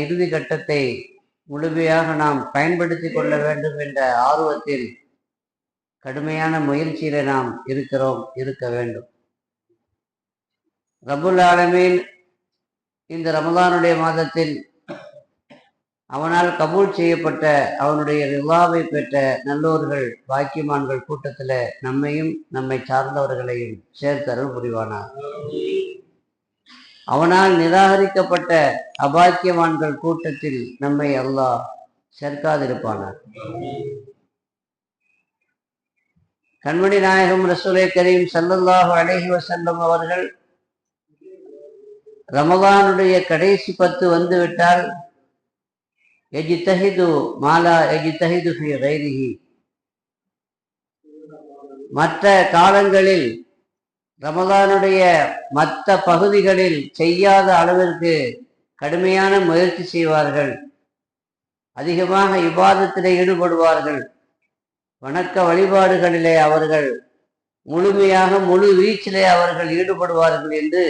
இறுதி கட்டத்தை முழுமையாக நாம் பயன்படுத்திக் கொள்ள வேண்டும் என்ற ஆர்வத்தில் கடுமையான முயற்சியில நாம் இருக்கிறோம் இருக்க வேண்டும். ரபுல் ஆலமீன் இந்த ரமதானுடைய மாதத்தில் அவனால் கபூல் செய்யப்பட்ட அவனுடைய ரிவாவை பெற்ற நல்லோர்கள் பாக்கியமான்கள் கூட்டத்துல நம்மையும் நம்மை சார்ந்தவர்களையும் சேர்த்தருள் புரிவானார் அவனால் நிராகரிக்கப்பட்ட அபாக்கியவான்கள் கூட்டத்தில் நம்மை அல்லாஹ் சேர்க்காதிருப்பானார் கண்மணி நாயகம் ரசூலை கரீம் சல்லல்லாஹு அலைஹி வசல்லம் அவர்கள் ரமதானுடைய கடைசி பத்து வந்துவிட்டால் தஹிது மாலா எஜி தஹிது கைரிஹி. மற்ற காலங்களில் ரமதானுடைய மற்ற பகுதிகளில் செய்யாத அளவிற்கு கடுமையான முயற்சி செய்வார்கள். அதிகமாக விவாதத்தில் ஈடுபடுவார்கள். வணக்க வழிபாடுகளிலே அவர்கள் முழுமையாக முழு வீச்சிலே அவர்கள் ஈடுபடுவார்கள் என்று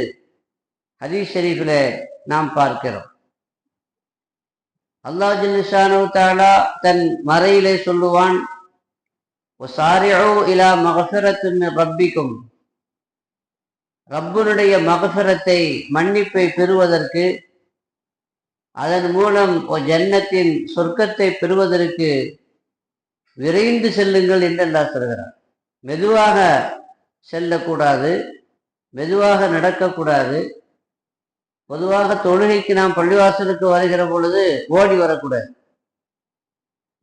ஹதீஸ் ஷரீஃபிலே நாம் பார்க்கிறோம். அல்லா ஜில்லிஷானு தாலா தன் மறையிலே சொல்லுவான் இலா மகஃபிரத்தும் ரப்பிக்கும். ரப்பனுடைய மகசரத்தை மன்னிப்பை பெறுவதற்கு அதன் மூலம் ஜன்னத்தின் சொர்க்கத்தை பெறுவதற்கு விரைந்து செல்லுங்கள் என்று அல்லாஹ் சொல்கிறார் மெதுவாக செல்லக்கூடாது மெதுவாக நடக்கக்கூடாது. பொதுவாக தொழுகைக்கு நாம் பள்ளிவாசலுக்கு வருகிற பொழுது ஓடி வரக்கூடாது.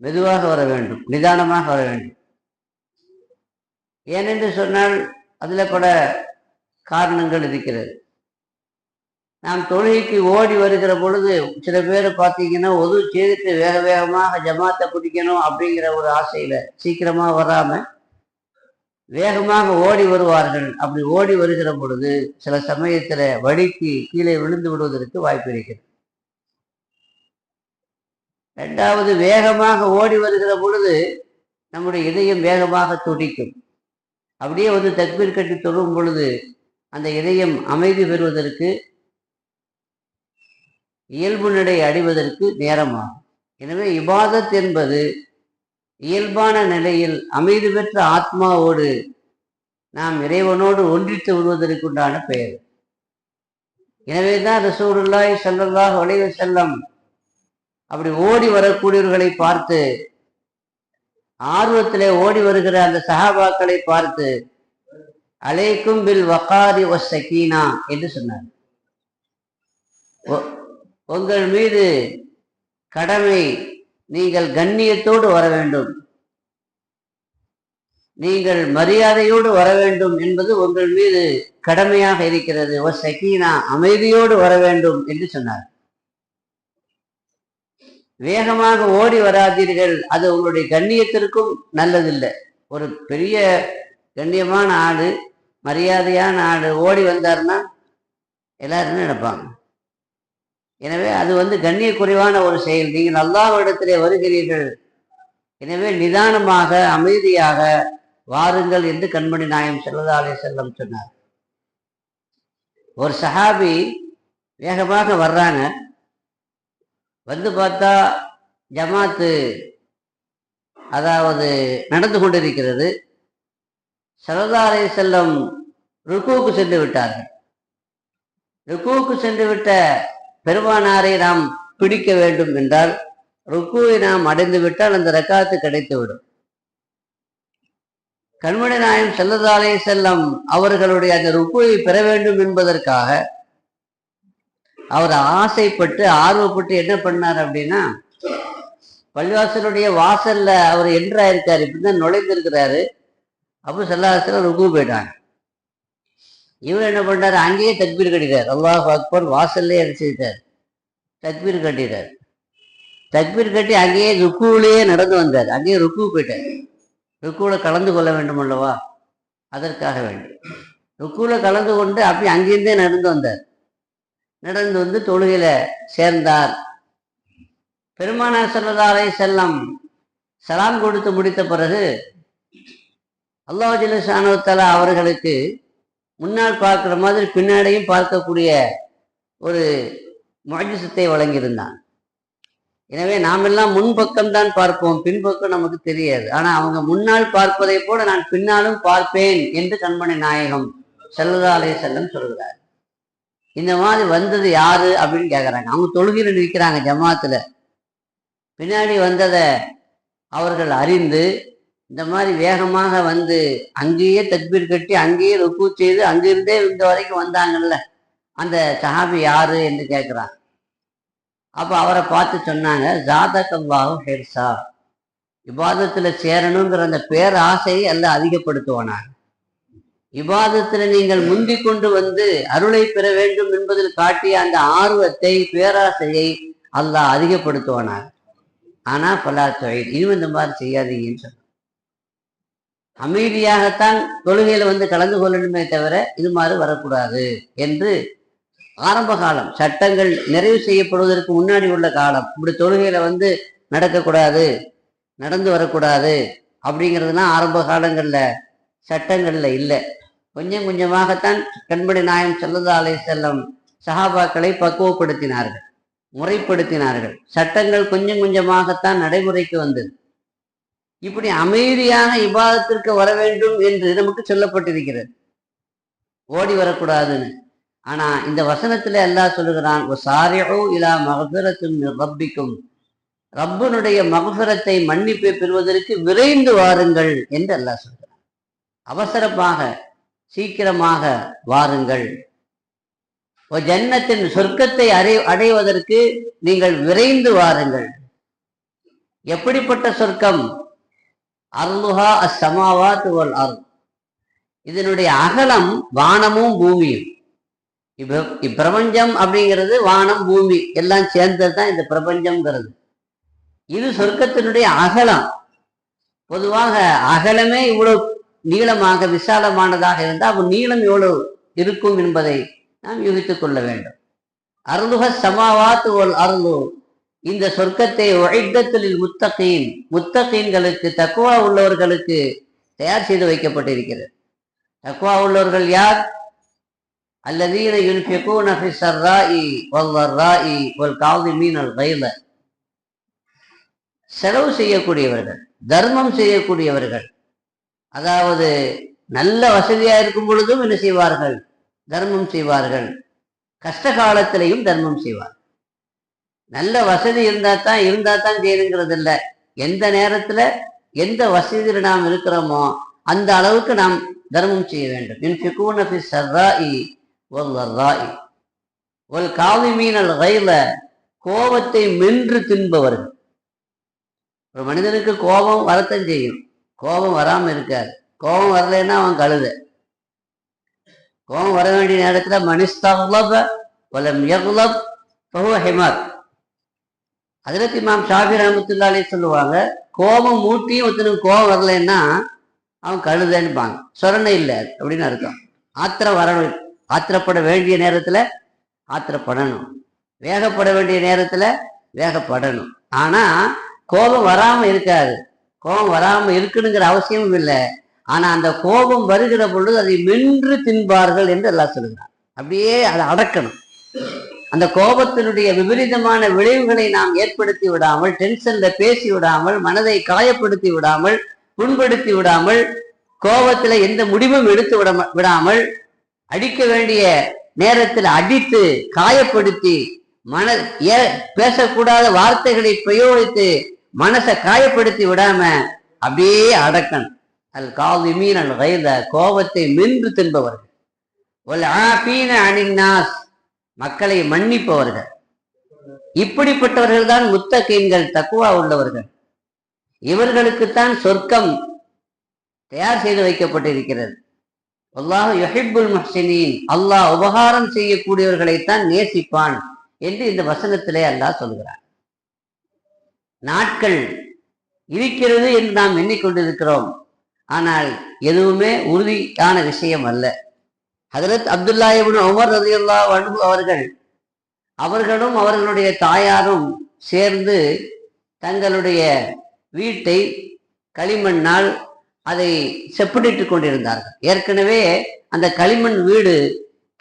மெதுவாக வர வேண்டும் நிதானமாக வர வேண்டும். ஏனென்று சொன்னால் அதில் பல காரணங்கள் இருக்கிறது. நாம் தொழுகைக்கு ஓடி வருகிற பொழுது சில பேர் பார்த்தீங்கன்னா ஒது செய்துட்டு வேக வேகமாக ஜமாத்தை பிடிக்கணும் அப்படிங்கிற ஒரு ஆசையில சீக்கிரமாக வராம வேகமாக ஓடி வருவார்கள். அப்படி ஓடி வருகிற பொழுது சில சமயத்தில் வழிக்கு கீழே விழுந்து விடுவதற்கு வாய்ப்பு இருக்கிறது. ரெண்டாவது வேகமாக ஓடி வருகிற பொழுது நம்முடைய இதயம் வேகமாக துடிக்கும். அப்படியே வந்து தக்பீர் கட்டி தொழும் பொழுது அந்த இதயம் அமைதி பெறுவதற்கு இயல்பு நிலை அடைவதற்கு நேரமாகும். எனவே இபாதத் என்பது இயல்பான நிலையில் அமைதி பெற்ற ஆத்மாவோடு நாம் இறைவனோடு ஒன்றித்து விடுவதற்குண்டான பெயர். எனவே தான் ரசூலுல்லாய் ஸல்லல்லாஹு அலைஹி செல்லம் அப்படி ஓடி வரக்கூடியவர்களை பார்த்து ஆர்வத்திலே ஓடி வருகிற அந்த சஹாபாக்களை பார்த்து அலைக்கும் பில் வகாரி ஒ சக்கீனா என்று சொன்னார் உங்கள் மீது கடமை நீங்கள் கண்ணியத்தோடு வர வேண்டும். நீங்கள் மரியாதையோடு வர வேண்டும் என்பது உங்கள் மீது கடமையாக இருக்கிறது. ஓ சகீனா அமைதியோடு வர வேண்டும் என்று சொன்னார். வேகமாக ஓடி வராதீர்கள். அது உங்களுடைய கண்ணியத்திற்கும் நல்லதில்லை. ஒரு பெரிய கண்ணியமான ஆடு மரியாதையான ஆடு ஓடி வந்தாருன்னா எல்லாருமே நினைப்பாங்க. எனவே அது வந்து கண்ணிய குறைவான ஒரு செயல். நீங்கள் நல்லாவிடத்திலே வருகிறீர்கள். எனவே நிதானமாக அமைதியாக வாருங்கள் என்று கண்மணி நாயம் செல்லதாலே செல்லம் சொன்னார். ஒரு சஹாபி வேகமாக வர்றாங்க. வந்து பார்த்தா ஜமாத்து அதாவது நடந்து கொண்டிருக்கிறது. சரதாரை செல்லம் ருக்குவுக்கு சென்று விட்டார்கள். ருக்குவுக்கு சென்று விட்ட பெருமானாரை நாம் பிடிக்க வேண்டும் என்றால் ருக்குவை நாம் அடைந்து விட்டால் அந்த ரக்காத்து கிடைத்துவிடும். கண்மணி நாயம் செல்லதாலே செல்லம் அவர்களுடைய அந்த ருக்குவை பெற வேண்டும் என்பதற்காக அவர் ஆசைப்பட்டு ஆர்வப்பட்டு என்ன பண்ணார் அப்படின்னா பள்ளிவாசலுடைய வாசல்ல அவர் என்ட்ராயிருக்காரு இப்படிதான் நுழைந்திருக்கிறாரு. அப்போ செல்லாசல ருக்கு போயிட்டாங்க. இவர் என்ன பண்ணார் அங்கேயே தக்பீர் கட்டிட்டார். அல்லாஹ் அக்பர் வாசல்லே அடிச்சுட்டார் தக்பீர் கட்டிட்டார். தக்பீர் கட்டி அங்கேயே ருக்குவிலேயே நடந்து வந்தார். அங்கேயே ருக்கு போயிட்டார். ருக்குவில் கலந்து கொள்ள வேண்டும் அல்லவா? அதற்காக வேண்டும் ருக்குல கலந்து கொண்டு அப்படி அங்கிருந்தே நடந்து வந்தார். நடந்து வந்து தொழுகையில் சேர்ந்தார். பெருமானார் செல்லதாரை செல்லம் சலாம் கொடுத்து முடித்த பிறகு அல்லாஹ் அல்லாஹிலசானுத்தலா அவர்களுக்கு முன்னால் பார்க்குற மாதிரி பின்னாடியும் பார்க்கக்கூடிய ஒரு மாஜிசத்தை வழங்கியிருந்தான். எனவே நாமெல்லாம் முன்பக்கம்தான் பார்ப்போம் பின்பக்கம் நமக்கு தெரியாது. ஆனால் அவங்க முன்னால் பார்ப்பதை போல நான் பின்னாலும் பார்ப்பேன் என்று கண்மணி நாயகம் செல்லதாலய செல்லம் சொல்கிறார். இந்த மாதிரி வந்தது யாரு அப்படின்னு கேட்குறாங்க அவங்க தொழுகையில் நிற்கிறாங்க ஜமாத்தில். பின்னாடி வந்ததை அவர்கள் அறிந்து இந்த மாதிரி வேகமாக வந்து அங்கேயே தத்பீர் கட்டி அங்கேயே ருக்கு செய்து அங்கிருந்தே இந்த வரைக்கும் வந்தாங்கல்ல. அந்த சஹாபி யாரு என்று கேட்குறான் அப்போ அவரை பார்த்து சொன்னாங்க ஜாதகல்லாஹு ஹெர்சா விவாதத்தில் சேரணுங்கிற அந்த பேராசையை எல்லாம் அதிகப்படுத்துவானாங்க விவாதத்தில் நீங்கள் முந்தி கொண்டு வந்து அருளை பெற வேண்டும் என்பதில் காட்டிய அந்த ஆர்வத்தை பேராசையை அல்லாஹ் அதிகப்படுத்துவானாங்க ஆனால் பலா தொழில் இனிமே இந்த மாதிரி செய்யாதீங்கன்னு சொன்னாங்க அமைதியாகத்தான் தொழுகையில வந்து கலந்து கொள்ளணுமே தவிர இது மாதிரி வரக்கூடாது என்று ஆரம்ப காலம் சட்டங்கள் நிறைவு செய்யப்படுவதற்கு முன்னாடி உள்ள காலம். இப்படி தொழுகையில வந்து நடக்கக்கூடாது நடந்து வரக்கூடாது அப்படிங்கிறதுலாம் ஆரம்ப காலங்களில் சட்டங்களில் இல்லை. கொஞ்சம் கொஞ்சமாகத்தான் கண்படி நாயம் செல்லதா அலை செல்லம் சஹாபாக்களை பக்குவப்படுத்தினார்கள் முறைப்படுத்தினார்கள். சட்டங்கள் கொஞ்சம் கொஞ்சமாகத்தான் நடைமுறைக்கு வந்தது. இப்படி அமைதியான இபாதத்திற்கு வர வேண்டும் என்று நமக்கு சொல்லப்பட்டிருக்கிறது. ஓடி வரக்கூடாதுன்னு. ஆனா இந்த வசனத்துல எல்லாம் சொல்லுகிறான் இலா மகபிரத்தும் ரப்பிக்கும். ரப்பனுடைய மகசுரத்தை மன்னிப்பை பெறுவதற்கு விரைந்து வாருங்கள் என்று அல்லாஹ் சொல்கிறான் அவசரமாக சீக்கிரமாக வாருங்கள். ஒரு ஜன்னத்தின் சொர்க்கத்தை அடை அடைவதற்கு நீங்கள் விரைந்து வாருங்கள். எப்படிப்பட்ட சொர்க்கம்? அருளுஹா அசமாவாத் வல் அருள் இதனுடைய அகலம் வானமும் பூமியும். இப்ப இப்பிரபஞ்சம் அப்படிங்கிறது வானம் பூமி எல்லாம் சேர்ந்தது தான் இந்த பிரபஞ்சம்ங்கிறது. இது சொர்க்கத்தினுடைய அகலம். பொதுவாக அகலமே இவ்வளவு நீளமாக விசாலமானதாக இருந்தால் அப்போ நீளம் எவ்வளவு இருக்கும் என்பதை நாம் யூகித்துக் கொள்ள வேண்டும். அருளுக சமாவாத்து ஒரு அருளு இந்த சொர்க்கத்தை ஒழித்தத்தில் முத்தகீன் முத்தகீன்களுக்கு தக்குவா உள்ளவர்களுக்கு தயார் செய்து வைக்கப்பட்டிருக்கிறது. தக்குவா உள்ளவர்கள் யார்? அல்லதீன யுன்ஃபிகூன ஃபி சர்ராஇ வல் வர்ராஇ வல் காதிமீன் அல் கைல செலவு செய்யக்கூடியவர்கள் தர்மம் செய்யக்கூடியவர்கள் அதாவது நல்ல வசதியாக இருக்கும் பொழுதும் என்ன செய்வார்கள்? தர்மம் செய்வார்கள். கஷ்ட காலத்திலையும் தர்மம் செய்வார்கள். நல்ல வசதி இருந்தால் தான் இருந்தால் தான் செய்யணுங்கிறது இல்லை எந்த நேரத்தில் எந்த வசதியில் நாம் இருக்கிறோமோ அந்த அளவுக்கு நாம் தர்மம் செய்ய வேண்டும். யுன்ஃபிகூன ஃபி சர்ராஇ வல் வர்ராஇ காவி காவிமீனல் ரயில கோபத்தை மென்று தின்பவர்கள் ஒரு மனிதனுக்கு கோபம் வரத்தான் செய்யும். கோபம் வராமல் இருக்காது. கோபம் வரலைன்னா அவன் கழுத. கோபம் வர வேண்டிய நேரத்தில் மனிஸ்தகுலப வலம் யகுலப் பஹுவ ஹிமர் அதில் இமாம் ஷாஃபி ரஹமத்துல்லாலே சொல்லுவாங்க கோபம் மூட்டியும் ஒருத்தனுக்கு கோபம் வரலைன்னா அவன் கழுதன்பாங்க. சொரணை இல்லை அப்படின்னு அர்த்தம். ஆத்திரம் வரணும் ஆத்திரப்பட வேண்டிய நேரத்தில் ஆத்திரப்படணும். வேகப்பட வேண்டிய நேரத்தில் வேகப்படணும். ஆனால் கோபம் வராமல் இருக்காது. கோபம் வராமல் இருக்கணுங்கிற அவசியமும் இல்லை. ஆனால் அந்த கோபம் வருகிற பொழுது அதை மென்று தின்பார்கள் என்று எல்லாம் சொல்லுகிறான். அப்படியே அதை அடக்கணும். அந்த கோபத்தினுடைய விபரீதமான விளைவுகளை நாம் ஏற்படுத்தி விடாமல் டென்ஷன்ல பேசி விடாமல் மனதை காயப்படுத்தி விடாமல் புண்படுத்தி விடாமல் கோபத்துல எந்த முடிவும் எடுத்து விட விடாமல் அடிக்க வேண்டிய நேரத்தில் அடித்து காயப்படுத்தி மன ஏ பேசக்கூடாத வார்த்தைகளை பிரயோகித்து மனசை காயப்படுத்தி விடாம அப்படியே அடக்கணும். அல் கால் மீன் அல் கோபத்தை மென்று தின்பவர்கள். ஒல் ஆபீன அனின்னாஸ் மக்களை மன்னிப்பவர்கள். இப்படிப்பட்டவர்கள் தான் முத்தகீன்கள் தக்குவா உள்ளவர்கள். இவர்களுக்குத்தான் சொர்க்கம் தயார் செய்து வைக்கப்பட்டிருக்கிறது. அல்லாஹ் யஹிபுல் முஹ்சினீன் அல்லாஹ் உபகாரம் செய்யக்கூடியவர்களைத்தான் நேசிப்பான் என்று இந்த வசனத்திலே அல்லாஹ் சொல்கிறார். நாட்கள் இருக்கிறது என்று நாம் எண்ணிக்கொண்டிருக்கிறோம். ஆனால் எதுவுமே உறுதியான விஷயம் அல்ல. ஹதரத் அப்துல்லா இப்னு உமர் ரதி அன்ஹு அவர்கள் அவர்களும் அவர்களுடைய தாயாரும் சேர்ந்து தங்களுடைய வீட்டை களிமண்ணால் அதை செப்பனிட்டுக் கொண்டிருந்தார்கள். ஏற்கனவே அந்த களிமண் வீடு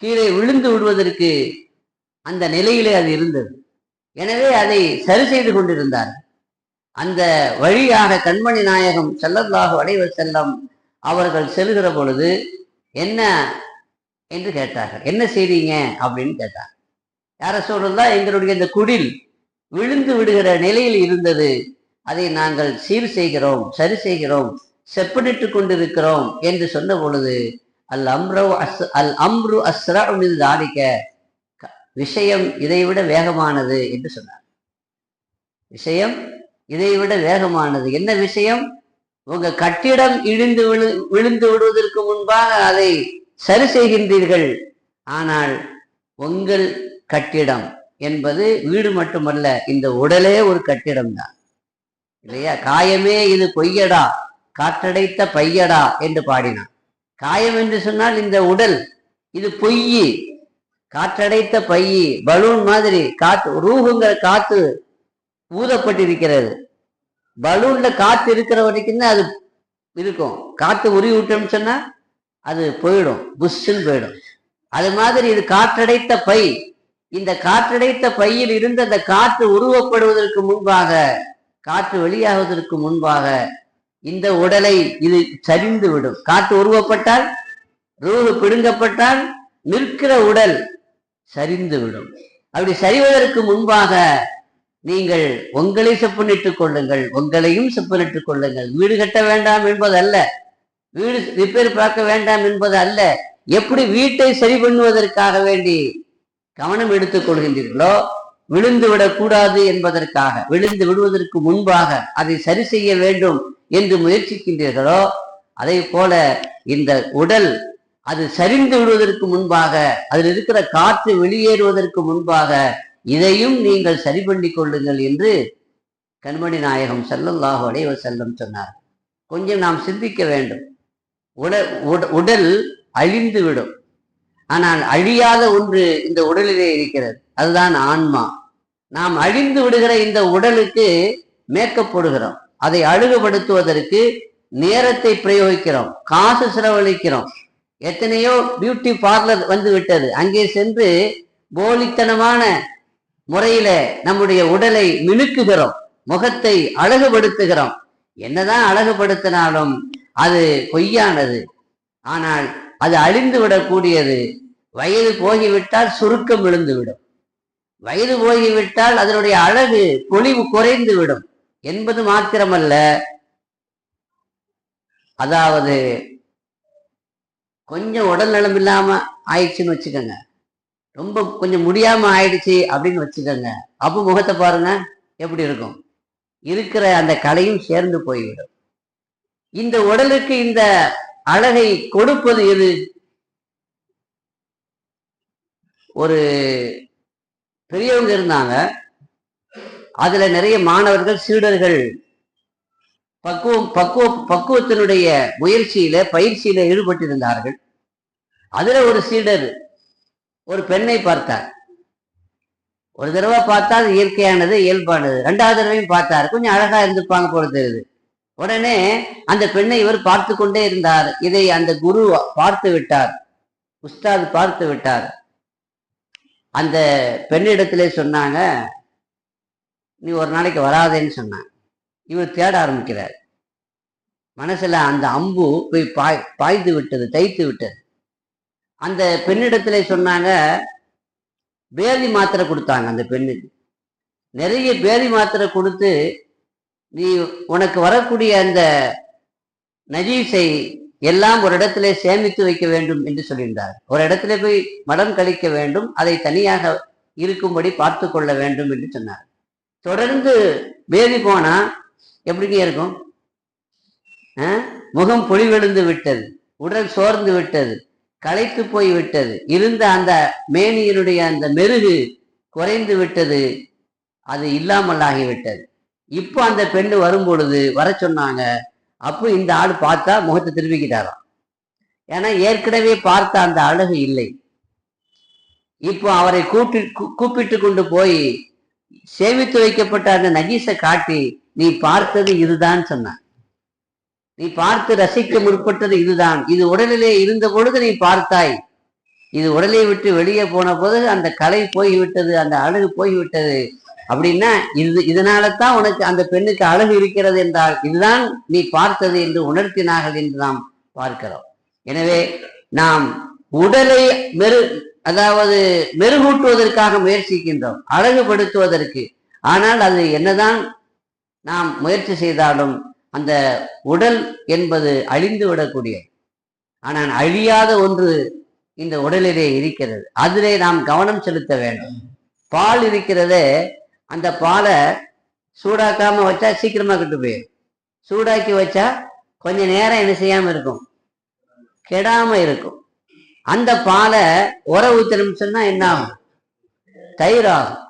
கீழே விழுந்து விடுவதற்கு அந்த நிலையிலே அது இருந்தது. எனவே அதை சரி செய்து கொண்டிருந்தார் அந்த வழியாக கண்மணி நாயகம் செல்லல்லாக அடைவர் செல்லம் அவர்கள் செல்கிற பொழுது என்ன என்று கேட்டார்கள். என்ன செய்றீங்க? அப்படின்னு கேட்டாங்க யார சொல்றதா? எங்களுடைய இந்த குடில் விழுந்து விடுகிற நிலையில் இருந்தது. அதை நாங்கள் சீர் செய்கிறோம் சரி செய்கிறோம் செப்பனிட்டு கொண்டிருக்கிறோம் என்று சொன்ன பொழுது அல் அம்ரு அஸ் அல் அம்ரு அஸ்ரா தாடிக்க விஷயம் இதைவிட வேகமானது என்று சொன்னார். விஷயம் இதைவிட வேகமானது. என்ன விஷயம்? உங்க கட்டிடம் இடிந்து விழு விழுந்து விடுவதற்கு முன்பாக அதை சரி செய்கின்றீர்கள். ஆனால் உங்கள் கட்டிடம் என்பது வீடு மட்டுமல்ல இந்த உடலே ஒரு கட்டிடம் தான் இல்லையா? காயமே இது பொய்யடா காற்றடைத்த பையடா என்று பாடினான். காயம் என்று சொன்னால் இந்த உடல் இது பொய்யி காற்றடைத்த பையி பலூன் மாதிரி காத்து ரூகுங்கிற காத்து ஊதப்பட்டிருக்கிறது. பலூன்ல காத்து இருக்கிற வரைக்கும் தான் அது இருக்கும். காத்து உரி விட்டோம்னு சொன்னா அது போயிடும் புஷ்ஷுன்னு போயிடும். அது மாதிரி இது காற்றடைத்த பை. இந்த காற்றடைத்த பையில் இருந்து அந்த காற்று உருவப்படுவதற்கு முன்பாக காற்று வெளியாகுவதற்கு முன்பாக இந்த உடலை இது சரிந்து விடும் காற்று உருவப்பட்டால் ரூஹு பிடுங்கப்பட்டால் நிற்கிற உடல் சரிந்து விடும் அப்படி சரிவதற்கு முன்பாக நீங்கள் உங்களை செப்பனிட்டுக் கொள்ளுங்கள் உங்களையும் செப்பனிட்டுக் கொள்ளுங்கள். வீடு கட்ட வேண்டாம் என்பதல்ல. வீடு ரிப்பேர் பார்க்க வேண்டாம் என்பது அல்ல. எப்படி வீட்டை சரி பண்ணுவதற்காக வேண்டி கவனம் எடுத்துக் கொள்கின்றீர்களோ விழுந்து விடக்கூடாது என்பதற்காக விழுந்து விடுவதற்கு முன்பாக அதை சரி செய்ய வேண்டும் என்று முயற்சிக்கின்றீர்களோ அதே போல இந்த உடல் அது சரிந்து விடுவதற்கு முன்பாக அதில் இருக்கிற காற்று வெளியேறுவதற்கு முன்பாக இதையும் நீங்கள் சரி பண்ணி கொள்ளுங்கள் என்று கண்மணி நாயகம் செல்லம் அலைஹி செல்லம் சொன்னார். கொஞ்சம் நாம் சிந்திக்க வேண்டும். உடல் உடல் அழிந்து விடும் ஆனால் அழியாத ஒன்று இந்த உடலிலே இருக்கிறது. அதுதான் ஆன்மா. நாம் அழிந்து விடுகிற இந்த உடலுக்கு மேக்கப் போடுகிறோம் அதை அழுகுபடுத்துவதற்கு நேரத்தை பிரயோகிக்கிறோம். காசு செலவழிக்கிறோம். எத்தனையோ பியூட்டி பார்லர் வந்து விட்டது அங்கே சென்று போலித்தனமான முறையில நம்முடைய உடலை மினுக்குகிறோம். முகத்தை அழகுபடுத்துகிறோம். என்னதான் அழகுபடுத்தினாலும் அது பொய்யானது. ஆனால் அது அழிந்து விடக்கூடியது. வயது போகிவிட்டால் சுருக்கம் விழுந்து விடும் வயது போகிவிட்டால் அதனுடைய அழகு பொலிவு குறைந்து விடும் என்பது மாத்திரமல்ல. அதாவது கொஞ்சம் உடல் நலம் இல்லாம ஆயிடுச்சுன்னு வச்சுக்கோங்க. ரொம்ப கொஞ்சம் முடியாம ஆயிடுச்சு அப்படின்னு வச்சுக்கோங்க. அப்போ முகத்தை பாருங்க எப்படி இருக்கும்? இருக்கிற அந்த கலையும் சேர்ந்து போய்விடும். இந்த உடலுக்கு இந்த அழகை கொடுப்பது எது? ஒரு பெரியவங்க இருந்தாங்க. அதுல நிறைய மாணவர்கள் சீடர்கள் பக்குவம் பக்குவ பக்குவத்தினுடைய முயற்சியில பயிற்சியில ஈடுபட்டிருந்தார்கள். அதுல ஒரு சீடர் ஒரு பெண்ணை பார்த்தார். ஒரு தடவை பார்த்தா அது இயற்கையானது இயல்பானது. ரெண்டாவது தடவையும் பார்த்தார். கொஞ்சம் அழகா இருந்திருப்பாங்க போல தெரியுது. உடனே அந்த பெண்ணை இவர் பார்த்து கொண்டே இருந்தார். இதை அந்த குரு பார்த்து விட்டார். உஸ்தாத் பார்த்து விட்டார். அந்த பெண்ணிடத்திலே சொன்னாங்க நீ ஒரு நாளைக்கு வராதேன்னு சொன்னாங்க. இவர் தேட ஆரம்பிக்கிறார். மனசுல அந்த அம்பு போய் பாய் பாய்ந்து விட்டது தைத்து விட்டது. அந்த பெண்ணிடத்திலே சொன்னாங்க பேதி மாத்திரை கொடுத்தாங்க அந்த பெண்ணுக்கு. நிறைய பேதி மாத்திரை கொடுத்து நீ உனக்கு வரக்கூடிய அந்த நஜீஸை எல்லாம் ஒரு இடத்துல சேமித்து வைக்க வேண்டும் என்று சொல்லியிருந்தார் ஒரு இடத்துல போய் மடம் கழிக்க வேண்டும் அதை தனியாக இருக்கும்படி பார்த்து கொள்ள வேண்டும் என்று சொன்னார். தொடர்ந்து பேபி போனா எப்படிங்க இருக்கும்? ஆ? முகம் பொலிவெழுந்து விட்டது உடல் சோர்ந்து விட்டது களைத்து போய் விட்டது இருந்த அந்த மேனியினுடைய அந்த மெருகு குறைந்து விட்டது அது இல்லாமல் ஆகிவிட்டது. இப்போ அந்த பெண்ணு வரும்பொழுது வர சொன்னாங்க. அப்போ இந்த ஆள் பார்த்தா முகத்தை திரும்பிக்கிட்டாராம் ஏன்னா ஏற்கனவே பார்த்த அந்த அழகு இல்லை. இப்போ அவரை கூப்பி கூப்பிட்டு கொண்டு போய் சேமித்து வைக்கப்பட்ட அந்த நஜீஸை காட்டி நீ பார்த்தது இதுதான் சொன்னான் நீ பார்த்து ரசிக்க முற்பட்டது இதுதான். இது உடலிலே இருந்த பொழுது நீ பார்த்தாய். இது உடலை விட்டு வெளியே போன போது அந்த கலை போய்விட்டது அந்த அழகு போய்விட்டது. அப்படின்னா இது இதனால தான் உனக்கு அந்த பெண்ணுக்கு அழகு இருக்கிறது என்றால் இதுதான் நீ பார்த்தது என்று உணர்த்தினார்கள் என்று நாம் பார்க்கிறோம். எனவே நாம் உடலை மெரு அதாவது மெருகூட்டுவதற்காக முயற்சிக்கின்றோம் அழகுபடுத்துவதற்கு. ஆனால் அது என்னதான் நாம் முயற்சி செய்தாலும் அந்த உடல் என்பது அழிந்து விடக்கூடியது ஆனால் அழியாத ஒன்று இந்த உடலிலே இருக்கிறது. அதிலே நாம் கவனம் செலுத்த வேண்டும். பால் இருக்கிறதே அந்த பாலை சூடாக்காமல் வச்சா சீக்கிரமாக கெட்டு போயிடும். சூடாக்கி வச்சா கொஞ்சம் நேரம் என்ன செய்யாமல் இருக்கும்? கெடாமல் இருக்கும். அந்த பாலை உர ஊத்தணும் சொன்னா என்ன ஆகும்? தயிர் ஆகும்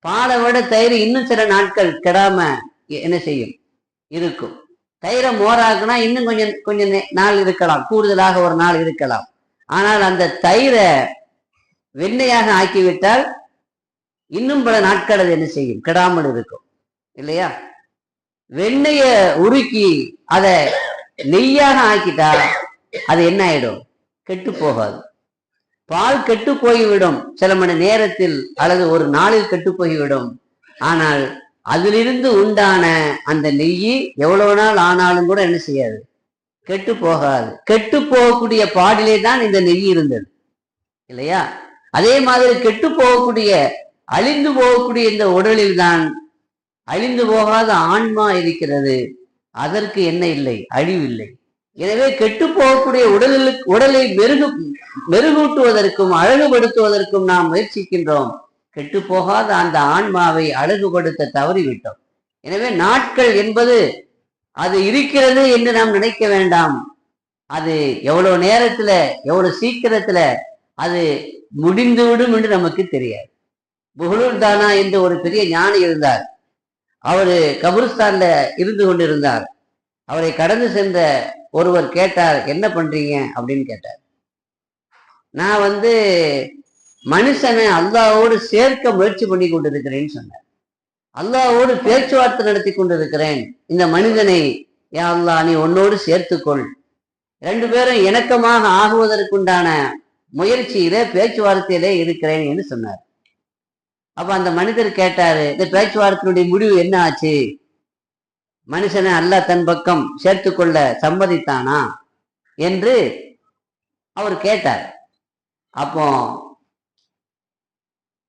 பாலை விட தயிர் இன்னும் சில நாட்கள் கெடாம என்ன செய்யும்? இருக்கும். தயிரை மோராக்குனா இன்னும் கொஞ்சம் கொஞ்சம் நே- நாள் இருக்கலாம். கூடுதலாக ஒரு நாள் இருக்கலாம். ஆனால் அந்த தயிரை வெண்ணையாக ஆக்கிவிட்டால் இன்னும் பல நாட்கள் அது என்ன செய்யும்? கெடாமல் இருக்கும். இல்லையா? வெண்ணெய உருக்கி அதை நெய்யாக ஆக்கிட்டா அது என்ன ஆயிடும்? கெட்டு போகாது. பால் கெட்டு போய்விடும். சில மணி நேரத்தில் அல்லது ஒரு நாளில் கெட்டு போய்விடும். ஆனால் அதிலிருந்து உண்டான அந்த நெய் எவ்வளவு நாள் ஆனாலும் கூட என்ன செய்யாது? கெட்டு போகாது. கெட்டு போகக்கூடிய பாடிலே தான் இந்த நெய் இருந்தது. இல்லையா? அதே மாதிரி கெட்டு போகக்கூடிய அழிந்து போகக்கூடிய இந்த உடலில் தான் அழிந்து போகாத ஆன்மா இருக்கிறது. அதற்கு என்ன இல்லை? அழிவில்லை. எனவே கெட்டு போகக்கூடிய உடலில் உடலை மெருகு மெருகூட்டுவதற்கும் அழகுபடுத்துவதற்கும் நாம் முயற்சிக்கின்றோம். கெட்டு போகாத அந்த ஆன்மாவை அழகுபடுத்த தவறிவிட்டோம். எனவே நாட்கள் என்பது அது இருக்கிறது என்று நாம் நினைக்க வேண்டாம். அது எவ்வளவு நேரத்துல எவ்வளவு சீக்கிரத்துல அது முடிந்துவிடும் என்று நமக்கு தெரியாது. புகழூர் தானா என்று ஒரு பெரிய ஞானி இருந்தார். அவர் கபருஸ்தான்ல இருந்து கொண்டிருந்தார். அவரை கடந்து சென்ற ஒருவர் கேட்டார் என்ன பண்றீங்க? அப்படின்னு கேட்டார். நான் வந்து மனுஷனை அல்லாவோடு சேர்க்க முயற்சி பண்ணி கொண்டிருக்கிறேன்னு சொன்னார். அல்லாவோடு பேச்சுவார்த்தை நடத்தி கொண்டிருக்கிறேன். இந்த மனிதனை யா அல்லா நீ உன்னோடு சேர்த்துக்கொள். ரெண்டு பேரும் இணக்கமாக ஆகுவதற்குண்டான முயற்சியிலே பேச்சுவார்த்தையிலே இருக்கிறேன் என்று சொன்னார். அப்ப அந்த மனிதர் கேட்டாரு இந்த பேச்சுவார்த்தையினுடைய முடிவு என்ன ஆச்சு? மனுஷனை அல்ல தன் பக்கம் சேர்த்துக்கொள்ள சம்மதித்தானா? என்று அவர் கேட்டார். அப்போ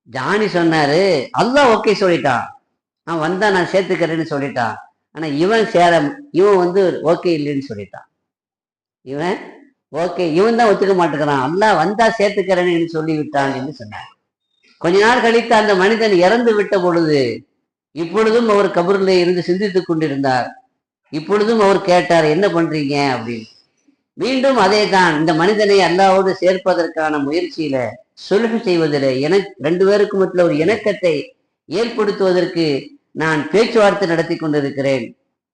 ஜானி சொன்னாரு அல்லா ஓகே சொல்லிட்டான். நான் வந்தா நான் சேர்த்துக்கிறேன்னு சொல்லிட்டான். ஆனா இவன் சேர இவன் வந்து ஓகே இல்லைன்னு சொல்லிட்டான். இவன் ஓகே இவன் தான் ஒத்துக்க மாட்டேங்கிறான். அல்லா வந்தா சேர்த்துக்கிறேன்னு சொல்லி விட்டான் என்று சொன்னான் கொஞ்ச நாள் கழித்து அந்த மனிதன் இறந்து விட்ட பொழுது இப்பொழுதும் அவர் கபரில் இருந்து சிந்தித்துக் கொண்டிருந்தார். இப்பொழுதும் அவர் கேட்டார் என்ன பண்றீங்க? அப்படின்னு. மீண்டும் அதே தான் இந்த மனிதனை அல்லாவோடு சேர்ப்பதற்கான முயற்சியில சுலுகு செய்வதில் என ரெண்டு பேருக்கும் மத்தியில் ஒரு இணக்கத்தை ஏற்படுத்துவதற்கு நான் பேச்சுவார்த்தை நடத்தி கொண்டிருக்கிறேன்.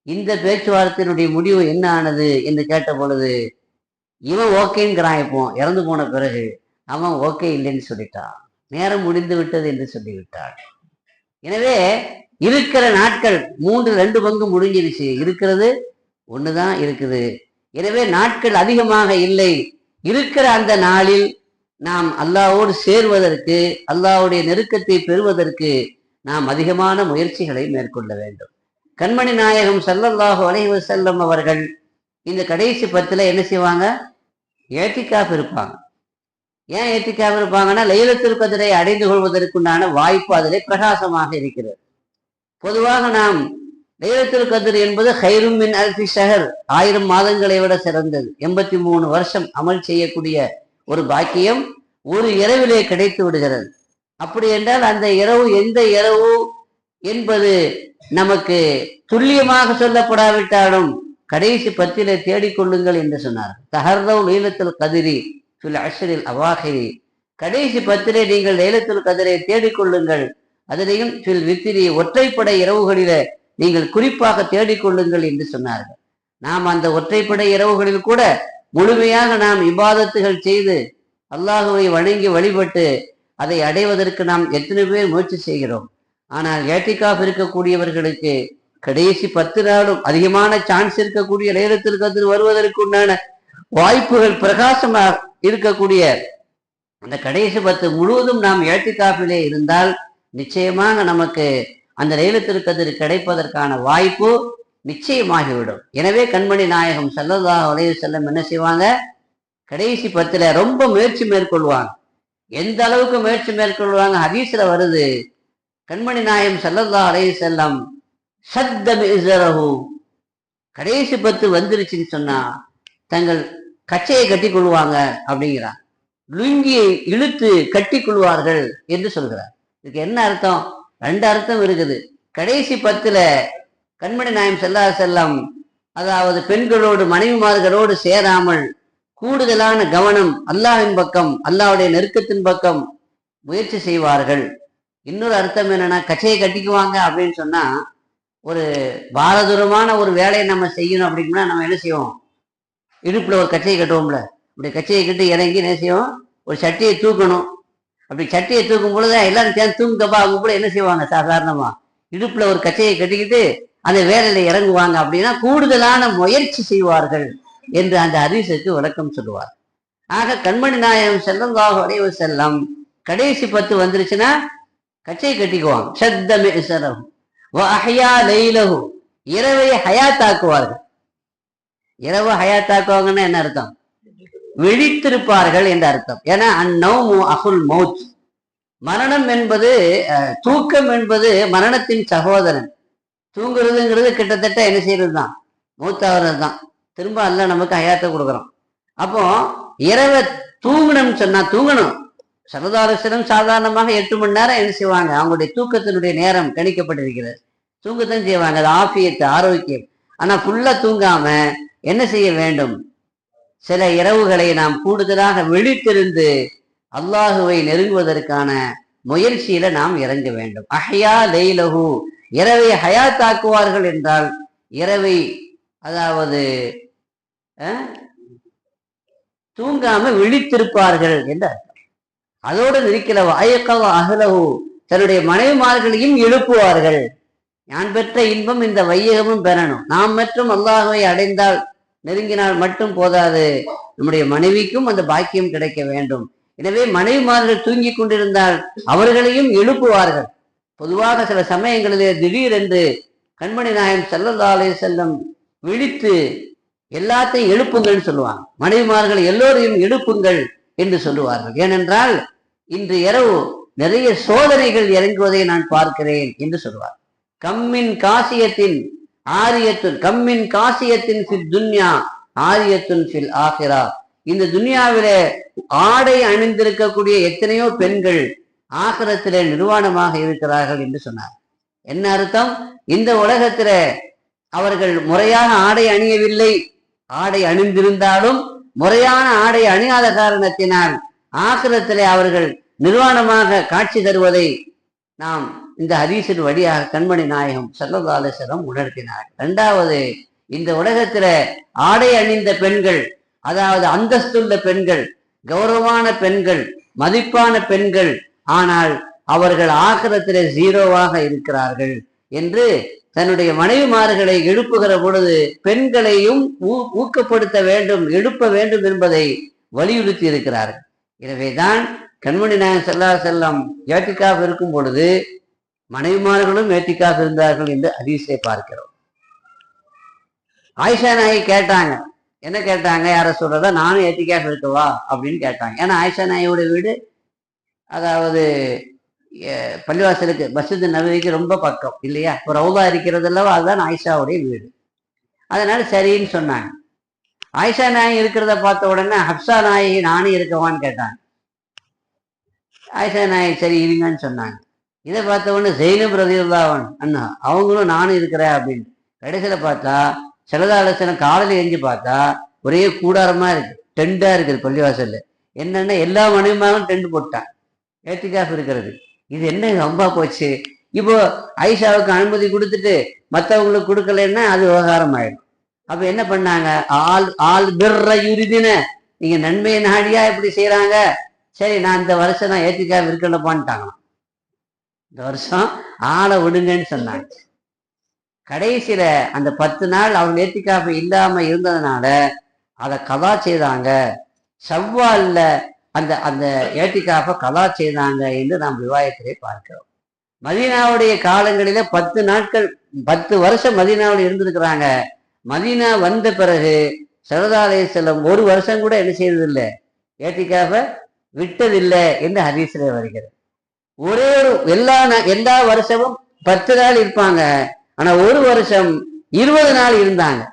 இந்த பேச்சுவார்த்தையினுடைய முடிவு என்ன ஆனது என்று கேட்ட பொழுது இவன் ஓகேங்கிறான் இப்போ இறந்து போன பிறகு அவன் ஓகே இல்லைன்னு சொல்லிட்டான். நேரம் முடிந்து விட்டது என்று சொல்லிவிட்டார் எனவே இருக்கிற நாட்கள் மூன்று ரெண்டு பங்கு முடிஞ்சிருச்சு. இருக்கிறது ஒண்ணுதான் இருக்குது. எனவே நாட்கள் அதிகமாக இல்லை. இருக்கிற அந்த நாளில் நாம் அல்லாவோடு சேர்வதற்கு அல்லாஹ்வுடைய நெருக்கத்தை பெறுவதற்கு நாம் அதிகமான முயற்சிகளை மேற்கொள்ள வேண்டும். கண்மணி நாயகம் ஸல்லல்லாஹு அலைஹி செல்லம் அவர்கள் இந்த கடைசி பத்தில் என்ன செய்வாங்க? ஏத்திக்காப் இருப்பாங்க. ஏன் ஏத்திக்காப் இருப்பாங்கன்னா லைலத்தில் கதிரை அடைந்து கொள்வதற்குண்டான வாய்ப்பு அதிலே பிரகாசமாக இருக்கிறது. பொதுவாக நாம் லைலத்தில் கதிர் என்பது ஹைரும் மின் அல்பி ஷஹர் ஆயிரம் மாதங்களை விட சிறந்தது. எண்பத்தி மூணு வருஷம் அமல் செய்யக்கூடிய ஒரு பாக்கியம் ஒரு இரவிலே கிடைத்து விடுகிறது. அப்படி என்றால் அந்த இரவு எந்த இரவு என்பது நமக்கு துல்லியமாக சொல்லப்படாவிட்டாலும் கடைசி பத்திலே தேடிக்கொள்ளுங்கள் என்று சொன்னார் தஹர்தவ் லீலத்தில் கதிரி ஃபில் அஷரில் அவாஹிரி. கடைசி பத்திலே நீங்கள் லைலத்துல் கதிரை தேடிக்கொள்ளுங்கள். அதனையும் ஃபில் வித்திரி ஒற்றைப்படை இரவுகளில நீங்கள் குறிப்பாக தேடிக்கொள்ளுங்கள் என்று சொன்னார்கள். நாம் அந்த ஒற்றைப்படை இரவுகளில் கூட முழுமையாக நாம் இபாதத்துகள் செய்து அல்லாஹுவை வணங்கி வழிபட்டு அதை அடைவதற்கு நாம் எத்தனை பேர் முயற்சி செய்கிறோம். ஆனால் ஏட்டிக்காப் இருக்கக்கூடியவர்களுக்கு கடைசி பத்து நாளும் அதிகமான சான்ஸ் இருக்கக்கூடிய நேரத்திற்கு அது வருவதற்கு உண்டான வாய்ப்புகள் பிரகாசமாக இருக்கக்கூடிய அந்த கடைசி பத்து முழுவதும் நாம் ஏட்டிக்காப்பிலே இருந்தால் நிச்சயமாக நமக்கு அந்த லேலத்திற்கு கிடைப்பதற்கான வாய்ப்பு நிச்சயமாகிவிடும். எனவே கண்மணி நாயகம் சல்லல்லாஹு உலக செல்லம் என்ன செய்வாங்க? கடைசி பத்துல ரொம்ப முயற்சி மேற்கொள்வாங்க. எந்த அளவுக்கு முயற்சி மேற்கொள்வாங்க? ஹதீஸ்ல வருது. கண்மணி நாயகம் செல்லதா உலக செல்லம் சத்தம் கடைசி பத்து வந்துருச்சுன்னு சொன்னா தங்கள் கச்சையை கட்டி கொள்வாங்க அப்படிங்கிறார். லுங்கியை இழுத்து கட்டி கொள்வார்கள் என்று சொல்கிறார். இதுக்கு என்ன அர்த்தம்? ரெண்டு அர்த்தம் இருக்குது. கடைசி பத்துல கண்மணி நாயம் செல்லா செல்லம் அதாவது பெண்களோடு மனைவிமார்களோடு சேராமல் கூடுதலான கவனம் அல்லாவின் பக்கம் அல்லாவுடைய நெருக்கத்தின் பக்கம் முயற்சி செய்வார்கள். இன்னொரு அர்த்தம் என்னன்னா கச்சையை கட்டிக்குவாங்க அப்படின்னு சொன்னா ஒரு பாரதூரமான ஒரு வேலையை நம்ம செய்யணும் அப்படின்னா நம்ம என்ன செய்வோம்? இடுப்பில் ஒரு கச்சையை கட்டுவோம்ல. அப்படி கச்சையை கட்டி இறங்கி என்ன செய்வோம்? ஒரு சட்டியை தூக்கணும். அப்படி சட்டியை தூக்கும் பொழுது எல்லாரும் சேர்ந்து தூங்கப்பா அவங்க கூட என்ன செய்வாங்க? சாதாரணமா. இடுப்பில் ஒரு கச்சையை கட்டிக்கிட்டு அந்த வேலையில இறங்குவாங்க அப்படின்னா கூடுதலான முயற்சி செய்வார்கள் என்று அந்த ஹதீஸுக்கு விளக்கம் சொல்லுவார். ஆக கண்மணி நாயகம் செல்லம் அடைவு செல்லம் கடைசி பத்து வந்துருச்சுன்னா கச்சையை கட்டிக்குவாங்க. சத்தமே சரம் இரவை ஹயாத்தாக்குவார்கள் இரவு ஹயாத்தாக்குவாங்கன்னு என்ன அர்த்தம்? விழித்திருப்பார்கள் என்று அர்த்தம். ஏன்னா அந்நௌமு அகுல் மௌத். மரணம் என்பது தூக்கம் என்பது மரணத்தின் சகோதரன். தூங்குறதுங்கிறது கிட்டத்தட்ட என்ன செய்யறது தான் மூத்தாகிறது தான் திரும்ப அல்ல நமக்கு ஹயாத்தை கொடுக்குறோம் அப்போ இரவை தூங்கணும்னு சொன்னா தூங்கணும். சரதாரசனம் சாதாரணமாக எட்டு மணி நேரம் என்ன செய்வாங்க? அவங்களுடைய தூக்கத்தினுடைய நேரம் கணிக்கப்பட்டிருக்கிறது. தூங்கத்தான் செய்வாங்க. அது ஆஃபியத்து ஆரோக்கியம். ஆனா ஃபுல்லா தூங்காம என்ன செய்ய வேண்டும்? சில இரவுகளை நாம் கூடுதலாக விழித்திருந்து அல்லாஹுவை நெருங்குவதற்கான முயற்சியில நாம் இறங்க வேண்டும். அஹ்யா லெய்லகு இரவை ஹயாத்தாக்குவார்கள் என்றால் இரவை அதாவது தூங்காம விழித்திருப்பார்கள் என்ற அதோடு நிற்கிற வாயக்கவ அகலகு தன்னுடைய மனைவிமார்களையும் எழுப்புவார்கள். நான் பெற்ற இன்பம் இந்த வையகமும் பெறணும். நாம் மற்றும் அல்லாஹுவை அடைந்தால் நெருங்கினால் மட்டும் போதாது. நம்முடைய மனைவிக்கும் அந்த பாக்கியம் கிடைக்க வேண்டும். எனவே மனைவிமார்கள் தூங்கி கொண்டிருந்தால் அவர்களையும் எழுப்புவார்கள். பொதுவாக சில சமயங்களிலே திடீரென்று கண்மணி நாயம் செல்லதாலே செல்லம் விழித்து எல்லாத்தையும் எழுப்புங்கள்னு சொல்லுவாங்க. மனைவிமார்கள் எல்லோரையும் எழுப்புங்கள் என்று சொல்லுவார்கள். ஏனென்றால் இன்று இரவு நிறைய சோதனைகள் இறங்குவதை நான் பார்க்கிறேன் என்று சொல்வார். கம்மின் காசியத்தின் ஆரியத்துன் கம்மின் காசியத்தின் ஃபில் துன்யா ஆரியத்துன் ஃபில் ஆகிரா. இந்த துன்யாவிலே ஆடை அணிந்திருக்கக்கூடிய எத்தனையோ பெண்கள் ஆகிரத்திலே நிர்வாணமாக இருக்கிறார்கள் என்று சொன்னார். என்ன அர்த்தம்? இந்த உலகத்தில அவர்கள் முறையாக ஆடை அணியவில்லை. ஆடை அணிந்திருந்தாலும் முறையான ஆடை அணியாத காரணத்தினால் ஆக்கிரத்திலே அவர்கள் நிர்வாணமாக காட்சி தருவதை நாம் இந்த ஹதீஸின் வழியாக கண்மணி நாயகம் சல்லதாலேஸ்வரம் உணர்த்தினார். இரண்டாவது இந்த உலகத்துல ஆடை அணிந்த பெண்கள் அதாவது அந்தஸ்துள்ள பெண்கள் கௌரவமான பெண்கள் மதிப்பான பெண்கள் ஆனால் அவர்கள் ஆக்கிரத்தில ஜீரோவாக இருக்கிறார்கள் என்று தன்னுடைய மனைவிமார்களை எழுப்புகிற பொழுது பெண்களையும் ஊ- ஊக்கப்படுத்த வேண்டும் எழுப்ப வேண்டும் என்பதை வலியுறுத்தி இருக்கிறார்கள். எனவேதான் கண்மணி நாயன் செல்லா செல்லம் ஏட்டிக்காக இருக்கும் பொழுது மனைவிமார்களும் வேட்டிக்காக இருந்தார்கள் என்று அதிசய பார்க்கிறோம். ஆயிஷா நாயகி கேட்டாங்க என்ன கேட்டாங்க? யார சொல்றதா நானும் ஏத்திக்காக இருக்கவா? அப்படின்னு கேட்டாங்க. ஏன்னா ஆயிஷா நாயோட வீடு அதாவது பள்ளிவாசலுக்கு மஸ்ஜித் நபவிக்கு ரொம்ப பக்கம் இல்லையா? ஒரு ரவுதா இருக்கிறது அல்லவா அதுதான் ஆயிஷாவுடைய வீடு. அதனால சரின்னு சொன்னாங்க. ஆயிஷா நாயகி இருக்கிறத பார்த்த உடனே ஹப்சா நாயகி நானும் இருக்கவான்னு கேட்டாங்க. ஆயிஷா நாயகி சரி இருங்கன்னு சொன்னாங்க. இதை பார்த்த உடனே ஜெயினப் ரதியுல்லாவன் அண்ணா அவங்களும் நானும் இருக்கிறேன் அப்படின்னு. கடைசியில் பார்த்தா சிலதாலோசனம் காலையில் எரிஞ்சு பார்த்தா ஒரே கூடாரமாக இருக்கு. டெண்டாக இருக்குது பள்ளிவாசலில். என்னென்னா எல்லா மனைவிமாரும் டெண்டு போட்டான். ஏத்திகாஃப் இருக்கிறது. இது என்ன ரொம்ப போச்சு? இப்போ ஐஷாவுக்கு அனுமதி கொடுத்துட்டு மற்றவங்களுக்கு கொடுக்கலன்னா அது விவகாரம் ஆயிடும் அப்போ என்ன பண்ணாங்க? ஆள் ஆள் பிற யுரிதின நீங்கள் நன்மையை நாடியா இப்படி செய்கிறாங்க சரி நான் இந்த வருஷம் நான் ஏத்திக்காம இருக்கலப்பான்ட்டாங்களாம். இந்த வருஷம் ஆளை விடுங்கன்னு சொன்னாங்க. கடைசியில அந்த பத்து நாள் அவங்க நேர்த்திக்காப்பு இல்லாம இருந்ததுனால அதை கதா செய்தாங்க. செவ்வால்ல அந்த அந்த ஏத்திக்காப்ப கதா செய்தாங்க என்று நாம் விவாயத்திலே பார்க்கிறோம். மதீனாவுடைய காலங்களில பத்து நாட்கள் பத்து வருஷம் மதீனாவில் இருந்திருக்கிறாங்க. மதீனா வந்த பிறகு சரதாலய செல்லம் ஒரு வருஷம் கூட என்ன செய்ததில்லை. ஏத்திக்காப்ப விட்டதில்லை என்று ஹரீஸ்ல வருகிறது. ஒரே ஒரு எல்லா நா- எல்லா வருஷமும் பத்து நாள் இருப்பாங்க. ஆனா ஒரு வருஷம் இருபது நாள் இருந்தாங்க.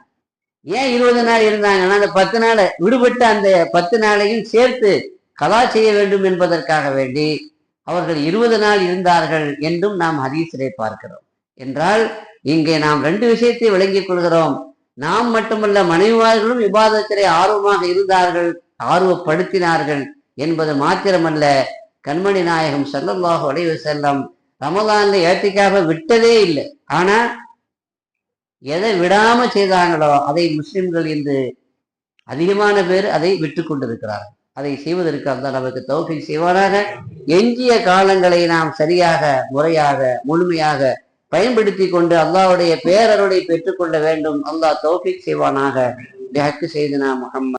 ஏன் இருபது நாள் இருந்தாங்கன்னா அந்த பத்து நாளை விடுபட்ட அந்த பத்து நாளையும் சேர்த்து கலா செய்ய வேண்டும் என்பதற்காக வேண்டி அவர்கள் இருபது நாள் இருந்தார்கள் என்றும் நாம் ஹதீஸிலே பார்க்கிறோம். என்றால் இங்கே நாம் ரெண்டு விஷயத்தை விளங்கிக் கொள்கிறோம். நாம் மட்டுமல்ல மனைவிமார்களும் விவாதத்திலே ஆர்வமாக இருந்தார்கள் ஆர்வப்படுத்தினார்கள் என்பது மாத்திரமல்ல கண்மணி நாயகம் ஸல்லல்லாஹு அலைஹி செல்லம் ரமதான்ல ஏத்திக்காக விட்டதே இல்லை. ஆனா எதை விடாம செய்தாங்களோ அதை முஸ்லிம்கள் இன்று அதிகமான பேர் அதை விட்டு கொண்டிருக்கிறார்கள். அதை செய்வதற்கு அந்த நமக்கு தௌஃபீக் செய்வானாக. எஞ்சிய காலங்களை நாம் சரியாக முறையாக முழுமையாக பயன்படுத்தி கொண்டு அல்லாவுடைய பேரருளை பெற்றுக்கொள்ள வேண்டும். அல்லாஹ் தௌஃபீக் செய்வானாக. செய்து நாம் முகம்மது